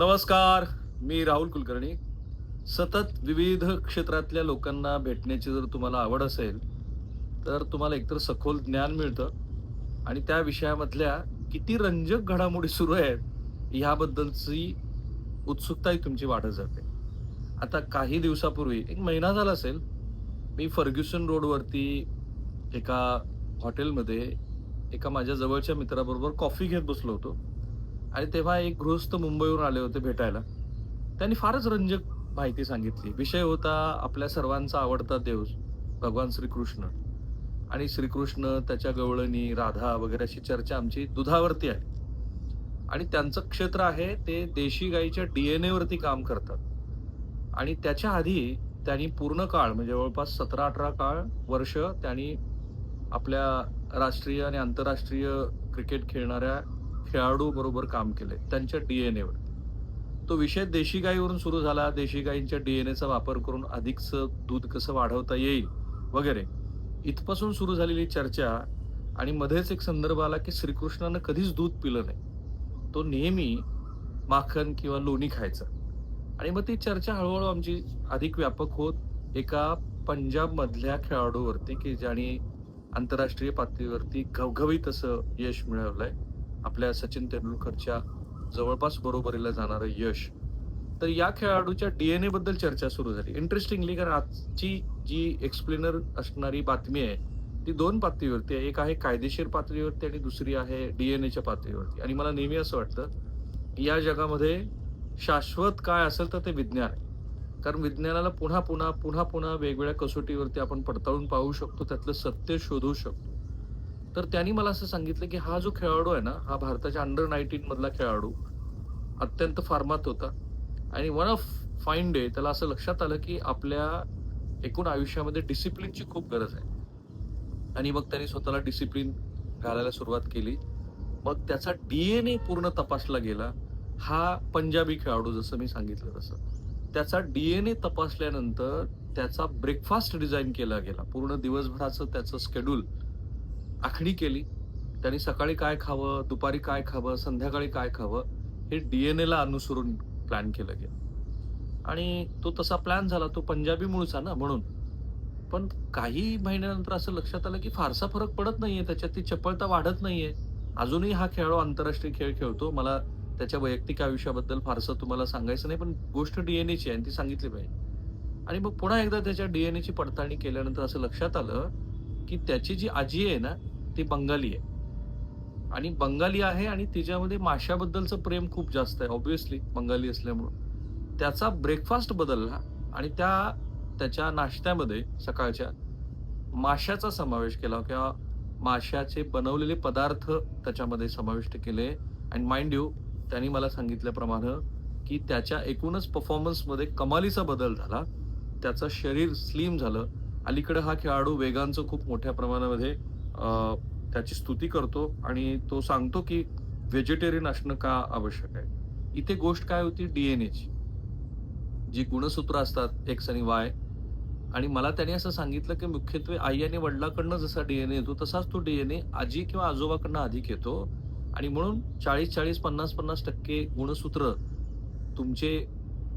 नमस्कार मी राहुल कुलकर्णी. सतत विविध क्षेत्रातल्या लोकांना भेटण्याची जर तुम्हाला आवड असेल तर तुम्हाला एकतर सखोल ज्ञान मिळतं आणि त्या विषयामधल्या किती रंजक घडामोडी सुरू आहेत ह्याबद्दलची उत्सुकताही तुमची वाढत जाते. आता काही दिवसापूर्वी एक महिना झाला असेल मी फर्ग्युसन रोडवरती एका हॉटेलमध्ये एका माझ्या जवळच्या मित्राबरोबर कॉफी घेत बसलो होतो. आणि तेव्हा एक गृहस्थ मुंबईवरून आले होते भेटायला. त्यांनी फारच रंजक माहिती सांगितली. विषय होता आपल्या सर्वांचा आवडता देव भगवान श्रीकृष्ण. आणि श्रीकृष्ण त्याच्या गवळणी राधा वगैरे अशी चर्चा आमची दुधावरती आहे. आणि त्यांचं क्षेत्र आहे ते देशी गाईच्या डी एन एवरती काम करतात. आणि त्याच्या आधी त्यांनी पूर्ण काळ म्हणजे जवळपास सतरा अठरा काळ वर्ष त्यांनी आपल्या राष्ट्रीय आणि आंतरराष्ट्रीय क्रिकेट खेळणाऱ्या खेळाडू बरोबर काम केले त्यांच्या डीएनए वर तो विषय देशी गाईवरून सुरू झाला. देशी गाईंच्या डीएनएचा वापर करून अधिकचं दूध कसं वाढवता येईल वगैरे. इथपासून सुरू झालेली चर्चा आणि मध्येच एक संदर्भ आला की श्रीकृष्णानं कधीच दूध पिलं नाही. तो नेहमी माखन किंवा लोणी खायचा. आणि मग ती चर्चा हळूहळू आमची अधिक व्यापक होत एका पंजाबमधल्या खेळाडूवरती की ज्याने आंतरराष्ट्रीय पातळीवरती घवघवीत असं यश मिळवलंय. आपल्या सचिन तेंडुलकरच्या जवळपास बरोबरीला जाणारं यश. तर या खेळाडूच्या डीएनए बद्दल चर्चा सुरू झाली. इंटरेस्टिंगली कारण आजची जी एक्सप्लेनर असणारी बातमी आहे ती दोन पातळीवरती आहे. एक आहे कायदेशीर पातळीवरती आणि दुसरी आहे डीएनएच्या पातळीवरती. आणि मला नेहमी असं वाटतं की या जगामध्ये शाश्वत काय असेल तर ते विज्ञान आहे. कारण विज्ञानाला पुन्हा पुन्हा पुन्हा पुन्हा वेगवेगळ्या कसोटीवरती आपण पडताळून पाहू शकतो त्यातलं सत्य शोधू शकतो. तर त्यांनी मला असं सांगितलं की हा जो खेळाडू आहे ना हा भारताच्या अंडर नाईन्टीन मधला खेळाडू अत्यंत फार्मात होता. आणि वन ऑफ फाईन डे त्याला असं लक्षात आलं की आपल्या एकूण आयुष्यामध्ये डिसिप्लिनची खूप गरज आहे. आणि मग त्यांनी स्वतःला डिसिप्लिन घालायला सुरुवात केली. मग त्याचा डीएनए पूर्ण तपासला गेला. हा पंजाबी खेळाडू जसं मी सांगितलं तसं. त्याचा डीएनए तपासल्यानंतर त्याचा ब्रेकफास्ट डिझाईन केला गेला. पूर्ण दिवसभराचं त्याचं स्केड्यूल आखणी केली. त्यांनी सकाळी काय खावं दुपारी काय खावं संध्याकाळी काय खावं हे डी एन एला अनुसरून प्लॅन केलं गेलं. आणि तो तसा प्लॅन झाला. तो पंजाबी मूळचा ना म्हणून. पण काही महिन्यानंतर असं लक्षात आलं की फारसा फरक पडत नाहीये. त्याच्यात ती चपळता वाढत नाहीये. अजूनही हा खेळाडू आंतरराष्ट्रीय खेळ खेळतो. मला त्याच्या वैयक्तिक आयुष्याबद्दल फारसं तुम्हाला सांगायचं नाही पण गोष्ट डीएनएची आहे आणि ती सांगितली पाहिजे. आणि मग पुन्हा एकदा त्याच्या डीएनएची पडताळणी केल्यानंतर असं लक्षात आलं की त्याची जी आजी आहे ना ती बंगाली आहे. आणि बंगाली आहे आणि तिच्यामध्ये माशाबद्दलचं प्रेम खूप जास्त आहे ऑब्विसली बंगाली असल्यामुळं. त्याचा ब्रेकफास्ट बदलला आणि त्या त्याच्या नाश्त्यामध्ये सकाळच्या माशाचा समावेश केला किंवा माशाचे बनवलेले पदार्थ त्याच्यामध्ये समाविष्ट केले. अँड माइंड यू त्यांनी मला सांगितल्याप्रमाणे की त्याच्या एकूणच परफॉर्मन्समध्ये कमालीचा बदल झाला. त्याचं शरीर स्लिम झालं. अलीकडे हा खेळाडू वेगांचं खूप मोठ्या प्रमाणामध्ये त्याची स्तुती करतो आणि तो सांगतो की व्हेजिटेरियन असणं का आवश्यक आहे? इथे गोष्ट काय होती? डीएनएची जी गुणसूत्र असतात एक्स आणि वाय आणि मला त्याने असं सांगितलं की मुख्यत्वे आई आणि वडिलाकडनं जसा डीएनए येतो तसाच तो डीएनए आजी किंवा आजोबाकडनं अधिक येतो. आणि म्हणून चाळीस चाळीस पन्नास पन्नास टक्के गुणसूत्र तुमचे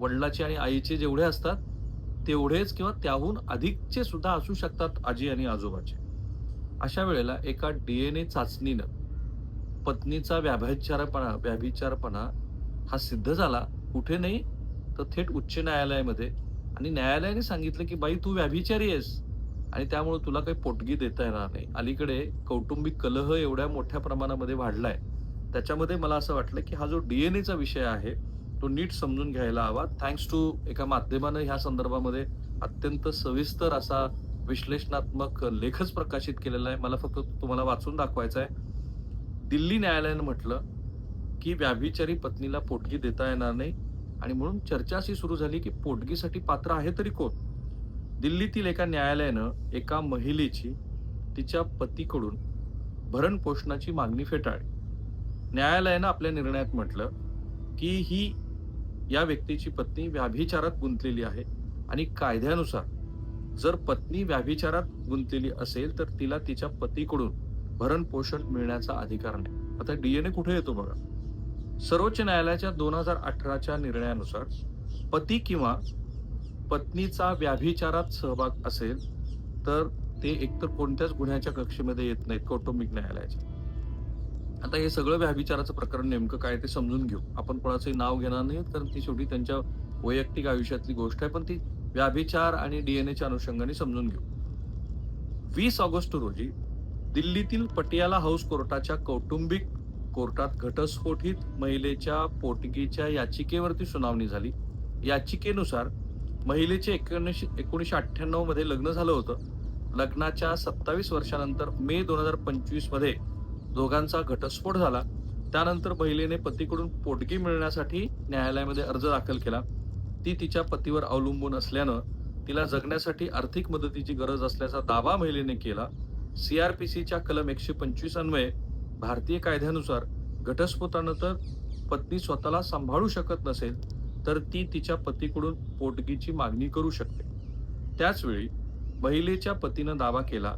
वडिलाचे आणि आईचे जेवढे असतात तेवढेच किंवा त्याहून अधिकचे सुद्धा असू शकतात आजी आणि आजोबाचे. अशा वेळेला एका डी एन ए चाचणीनं पत्नीचा व्याभिचारपणा व्याभिचारपणा हा सिद्ध झाला. कुठे नाही तर थेट उच्च न्यायालयामध्ये. आणि न्यायालयाने सांगितलं की बाई तू व्याभिचारी आहेस आणि त्यामुळे तुला काही पोटगी देता येणार नाही. अलीकडे कौटुंबिक कलह एवढ्या मोठ्या प्रमाणामध्ये वाढलाय. त्याच्यामध्ये मला असं वाटलं की हा जो डी एन एचा विषय आहे तो नीट समजून घ्यायला हवा. थँक्स टू एका माध्यमानं ह्या संदर्भामध्ये अत्यंत सविस्तर असा विश्लेषणात्मक लेखच प्रकाशित केलेला आहे. मला फक्त तुम्हाला वाचून दाखवायचा आहे. दिल्ली न्यायालयानं म्हटलं की व्याभिचारी पत्नीला पोटगी देता येणार नाही आणि म्हणून चर्चा अशी सुरू झाली की पोटगीसाठी पात्र आहे तरी कोण? दिल्लीतील एका न्यायालयानं एका महिलेची तिच्या पतीकडून भरण पोषणाची मागणी फेटाळली. न्यायालयानं आपल्या निर्णयात म्हटलं की ही या व्यक्तीची पत्नी व्याभिचारात गुंतलेली आहे आणि कायद्यानुसार जर पत्नी व्याभिचारात गुंतलेली असेल तर तिला तिच्या पतीकडून भरण पोषण मिळण्याचा अधिकार नाही. आता डीएनए कुठे येतो बघा? सर्वोच्च न्यायालयाच्या दोन हजार अठराच्या निर्णयानुसार पती किंवा पत्नीचा व्याभिचारात सहभाग असेल तर ते एकतर कोणत्याच गुन्ह्याच्या कक्षेमध्ये येत नाहीत कौटुंबिक न्यायालयाच्या. आता हे सगळं व्याभिचाराचं प्रकरण नेमकं काय ते समजून घेऊ. आपण कोणाचंही नाव घेणार नाही कारण ती शेवटी त्यांच्या वैयक्तिक आयुष्यातली गोष्ट आहे पण ती व्याभिचार आणि डीएनएच्या अनुषंगाने समजून घेऊ. वीस ऑगस्ट रोजी दिल्लीतील पटियाला हाऊस कोर्टाच्या कौटुंबिक कोर्टात घटस्फोटित महिलेच्या पोटगीच्या याचिकेवरती सुनावणी झाली. याचिकेनुसार महिलेचे एकोणीसशे एकोणीसशे अठ्ठ्याण्णवमध्ये लग्न झालं होतं. लग्नाच्या सत्तावीस वर्षानंतर मे दोन हजार पंचवीसमध्ये दोघांचा घटस्फोट झाला. त्यानंतर महिलेने पतीकडून पोटगी मिळण्यासाठी न्यायालयामध्ये अर्ज दाखल केला. ती तिच्या पतीवर अवलंबून असल्यानं तिला जगण्यासाठी आर्थिक मदतीची गरज असल्याचा दावा महिलेने केला. सीआरपीसीच्या कलम एकशे पंचवीस अन्वये भारतीय कायद्यानुसार घटस्फोटानंतर पत्नी स्वतःला सांभाळू शकत नसेल तर ती तिच्या पतीकडून पोटगीची मागणी करू शकते. त्याचवेळी महिलेच्या पतीनं दावा केला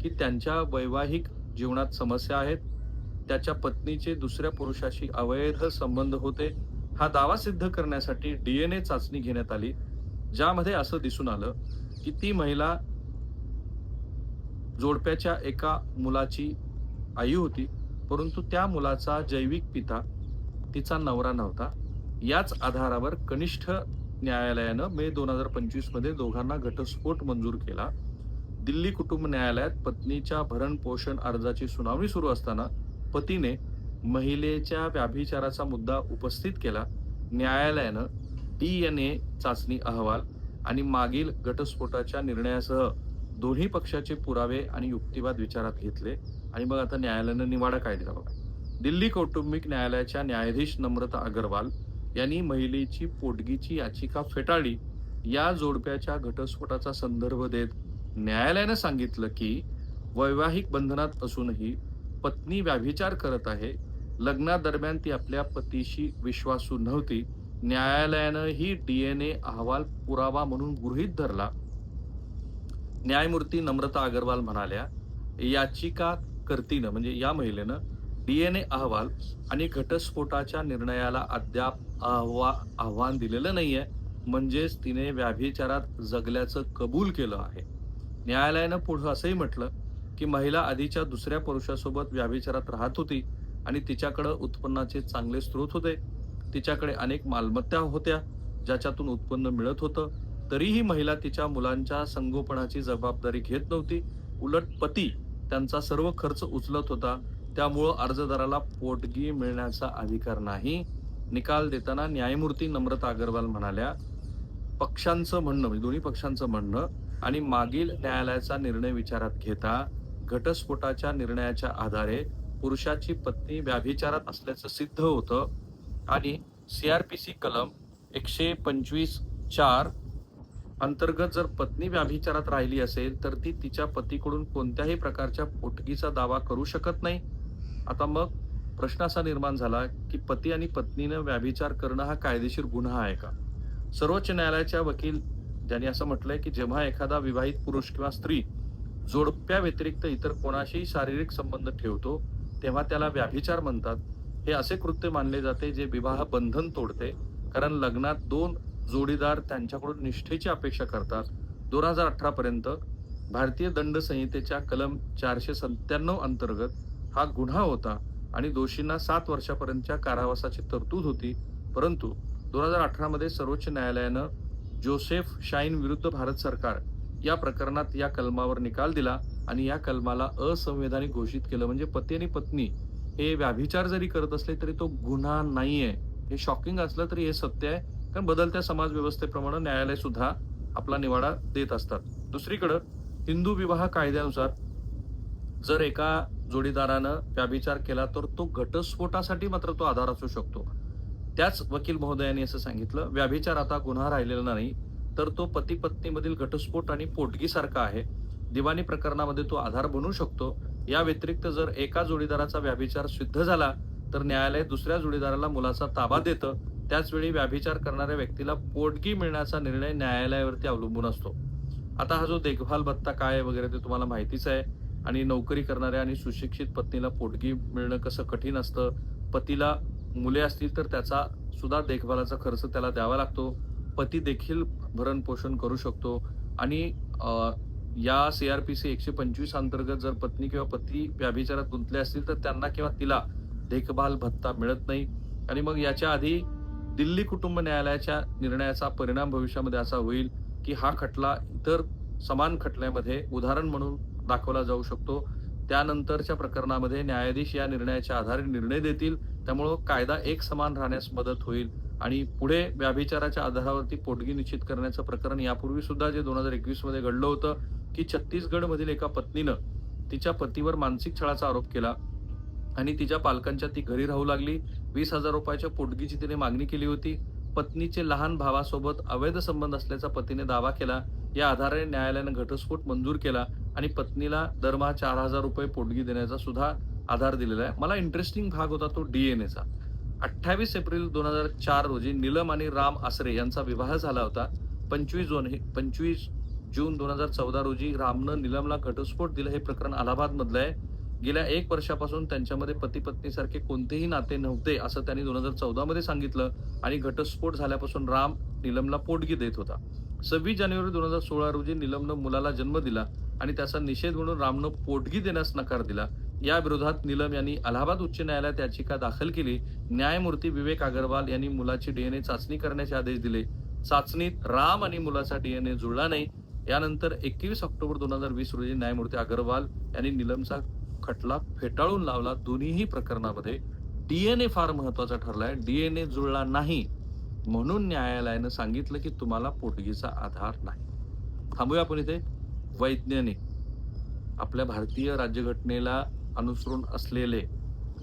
की त्यांच्या वैवाहिक जीवनात समस्या आहेत त्याच्या पत्नीचे दुसऱ्या पुरुषाशी अवैध संबंध होते हा दावा सिद्ध करण्यासाठी डीएनए चाचणी घेण्यात आली ज्यामध्ये असं दिसून आलं की ती महिला जोडप्याच्या एका मुलाची आई होती परंतु त्या मुलाचा जैविक पिता तिचा नवरा नव्हता. याच आधारावर कनिष्ठ न्यायालयानं मे दोन हजार पंचवीसमध्ये दोघांना घटस्फोट मंजूर केला. दिल्ली कुटुंब न्यायालयात पत्नीच्या भरणपोषण अर्जाची सुनावणी सुरू असताना पतीने महिलेच्या व्याभिचाराचा मुद्दा उपस्थित केला. न्यायालयानं टी एन ए चाचणी अहवाल आणि मागील घटस्फोटाच्या निर्णयासह दोन्ही पक्षाचे पुरावे आणि युक्तिवाद विचारात घेतले. आणि मग आता न्यायालयानं निवाडा काय दिला बघा. दिल्ली कौटुंबिक न्यायालयाच्या न्यायाधीश नम्रता अग्रवाल यांनी महिलेची पोटगीची याचिका फेटाळली. या जोडप्याच्या घटस्फोटाचा संदर्भ देत न्यायालयानं सांगितलं की वैवाहिक बंधनात असूनही पत्नी व्याभिचार करत आहे लग्नादरम्यान ती आपल्या पतीशी विश्वासू नव्हती. न्यायालयानं ही डीएनए अहवाल पुरावा म्हणून गृहीत धरला. न्यायमूर्ती नम्रता अगरवाल म्हणाल्या याचिका कर्तीनं म्हणजे या महिलेनं डीएनए अहवाल आणि घटस्फोटाच्या निर्णयाला अद्याप आव्हा आव्हान दिलेलं नाहीये. म्हणजेच तिने व्याभिचारात जगल्याचं कबूल केलं आहे. न्यायालयानं पुढं असंही म्हटलं की महिला आधीच्या दुसऱ्या पुरुषासोबत व्याभिचारात राहत होती. आणि तिच्याकडं उत्पन्नाचे चांगले स्रोत होते. तिच्याकडे अनेक मालमत्ता होत्या ज्याच्यातून उत्पन्न मिळत होतं. तरीही महिला तिच्या मुलांच्या संगोपनाची जबाबदारी घेत नव्हती. उलट पती त्यांचा सर्व खर्च उचलत होता. त्यामुळं अर्जदाराला पोटगी मिळण्याचा अधिकार नाही. निकाल देताना न्यायमूर्ती नम्रता अग्रवाल म्हणाल्या पक्षांचं म्हणणं म्हणजे दोन्ही पक्षांचं म्हणणं आणि मागील न्यायालयाचा निर्णय विचारात घेता घटस्फोटाच्या निर्णयाच्या आधारे पुरुषाची पत्नी व्याभिचारात असल्याचं सिद्ध होतं आणि सी आर पी सी कलम एकशे पंचवीस चार अंतर्गत जर पत्नी व्याभिचारात राहिली असेल तर ती तिच्या पतीकडून कोणत्याही प्रकारच्या पोटगीचा दावा करू शकत नाही. आता मग प्रश्न असा निर्माण झाला की पती आणि पत्नीनं व्याभिचार करणं हा कायदेशीर गुन्हा आहे का? सर्वोच्च न्यायालयाच्या वकील ज्यांनी असं म्हटलंय की जेव्हा एखादा विवाहित पुरुष किंवा स्त्री जोडप्या व्यतिरिक्त इतर कोणाशीही शारीरिक संबंध ठेवतो तेव्हा त्याला व्याभिचार म्हणतात. हे असे कृत्य मानले जाते जे विवाह बंधन तोडते कारण लग्नात दोन जोडीदार त्यांच्याकडून निष्ठेची अपेक्षा करतात. दोन हजार अठरा पर्यंत भारतीय दंड संहितेच्या कलम चारशे सत्त्याण्णव अंतर्गत हा गुन्हा होता आणि दोषींना सात वर्षापर्यंतच्या कारावासाची तरतूद होती. परंतु दोन हजार अठरामध्ये सर्वोच्च न्यायालयानं जोसेफ शाईन विरुद्ध भारत सरकार या प्रकरणात या कलमावर निकाल दिला आणि या कलमाला असंवैधानिक घोषित केलं. म्हणजे पती आणि पत्नी हे व्याभिचार जरी करत असले तरी तो गुन्हा नाहीये. हे शॉकिंग असलं तरी हे सत्य आहे. कारण बदलत्या समाज व्यवस्थेप्रमाणे न्यायालय सुद्धा आपला निवाडा देत असतात. दुसरीकडं हिंदू विवाह कायद्यानुसार जर एका जोडीदारानं व्याभिचार केला तर तो घटस्फोटासाठी मात्र तो आधार असू शकतो. त्याच वकील महोदयांनी असं सांगितलं व्याभिचार आता गुन्हा राहिलेला नाही. तर तो पती पत्नीमधील घटस्फोट आणि पोटगीसारखा आहे. दिवाणी प्रकरणामध्ये तो आधार बनू शकतो. या व्यतिरिक्त जर एका जोडीदाराचा व्याभिचार सिद्ध झाला तर न्यायालय दुसऱ्या जोडीदाराला मुलाचा ताबा देतं. त्याचवेळी व्याभिचार करणाऱ्या व्यक्तीला पोटगी मिळण्याचा निर्णय न्यायालयावरती अवलंबून असतो. आता हा जो देखभाल भत्ता काय आहे वगैरे ते तुम्हाला माहितीच आहे. आणि नोकरी करणाऱ्या आणि सुशिक्षित पत्नीला पोटगी मिळणं कसं कठीण असतं पतीला मुले असतील तर त्याचा सुद्धा देखभालाचा खर्च त्याला द्यावा लागतो. पती देखील भरणपोषण करू शकतो. आणि या सी आर पी सी एकशे पंचवीस अंतर्गत जर पत्नी किंवा पती व्याभिचारात गुंतले असतील तर त्यांना किंवा तिला देखभाल भत्ता मिळत नाही. आणि मग याच्या आधी दिल्ली कुटुंब न्यायालयाच्या निर्णयाचा परिणाम भविष्यामध्ये असा होईल की हा खटला इतर समान खटल्यामध्ये उदाहरण म्हणून दाखवला जाऊ शकतो. त्यानंतरच्या प्रकरणामध्ये न्यायाधीश या निर्णयाच्या आधारे निर्णय देतील. त्यामुळं कायदा एक समान राहण्यास मदत होईल. आणि पुढे व्याभिचाराच्या आधारावरती पोटगी निश्चित करण्याचं प्रकरण यापूर्वी सुद्धा जे दोन हजार एकवीसमध्ये घडलं होतं की छत्तीसगडमधील एका पत्नीनं तिच्या पतीवर मानसिक छळाचा आरोप केला आणि तिच्या पालकांच्या ती घरी राहू लागली. वीस हजार रुपयाच्या पोटगीची तिने मागणी केली होती. पत्नीचे लहान भावासोबत अवैध संबंध असल्याचा पतीने दावा केला. या आधारे न्यायालयानं घटस्फोट मंजूर केला आणि पत्नीला दरमहा चार हजार रुपये पोटगी देण्याचा सुद्धा आधार दिलेला आहे. मला इंटरेस्टिंग भाग होता तो डीएनएचा अठ्ठावीस एप्रिल दोन हजार चार रोजी नीलम आणि राम आसरे यांचा विवाह झाला होता. पंचवीस जून हे पंचवीस जून दोन हजार चौदा रोजी रामनं नीलमला घटस्फोट दिला हे प्रकरण अलाहाबादमधलं आहे. गेल्या एक वर्षापासून त्यांच्यामध्ये पती पत्नीसारखे कोणतेही नाते नव्हते असं त्यांनी दोन हजार चौदामध्ये सांगितलं आणि घटस्फोट झाल्यापासून राम नीलमला पोटगी देत होता. सव्वीस जानेवारी दोन हजार सोळा रोजी नीलमनं मुलाला जन्म दिला आणि त्याचा निषेध म्हणून रामनं पोटगी देण्यास नकार दिला. या विरोधात नीलम यांनी अलाहाबाद उच्च न्यायालयात याचिका दाखल केली. न्यायमूर्ती विवेक अगरवाल यांनी मुलाची डीएनए चाचणी करण्याचे आदेश दिले. चाचणीत राम आणि मुलाचा डीएनए जुळला नाही. यानंतर एकवीस ऑक्टोबर दोन हजार वीस रोजी न्यायमूर्ती अगरवाल यांनी निलमचा खटला फेटाळून लावला. दोन्हीही प्रकरणामध्ये डीएनए फार महत्त्वाचा ठरलाय. डीएनए जुळला नाही. म्हणून न्यायालयानं सांगितलं की तुम्हाला पोटगीचा आधार नाही. थांबूया आपण इथे. वैज्ञानिक. आपल्या भारतीय राज्यघटनेला अनुसरून असलेले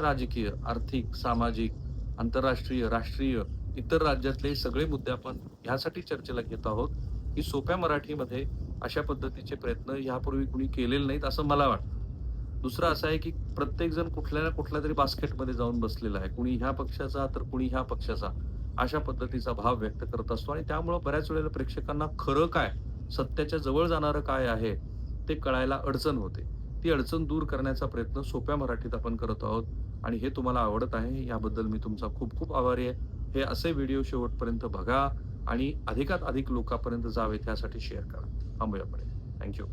राजकीय आर्थिक सामाजिक आंतरराष्ट्रीय राष्ट्रीय इतर राज्यातले सगळे मुद्दे आपण ह्यासाठी चर्चेला घेत आहोत की सोप्या मराठीमध्ये अशा पद्धतीचे प्रयत्न ह्यापूर्वी कुणी केलेले नाहीत असं मला वाटतं. दुसरं असं आहे की प्रत्येक जण कुठल्या ना कुठल्या तरी बास्केटमध्ये जाऊन बसलेला आहे. कुणी ह्या पक्षाचा तर कुणी ह्या पक्षाचा अशा पद्धतीचा भाव व्यक्त करत असतो आणि त्यामुळं बऱ्याच वेळेला प्रेक्षकांना खरं काय सत्याच्या जवळ जाणारं काय आहे ते कळायला अडचण होते. ती अडचण दूर करण्याचा प्रयत्न सोप्या मराठीत आपण करत आहोत. आणि हे तुम्हाला आवडत आहे याबद्दल मी तुमचा खूप खूप आभारी आहे. हे असे व्हिडिओ शेवटपर्यंत बघा आणि अधिकात अधिक लोकांपर्यंत जावे त्यासाठी शेअर करा. थांबूया पुढे. थँक्यू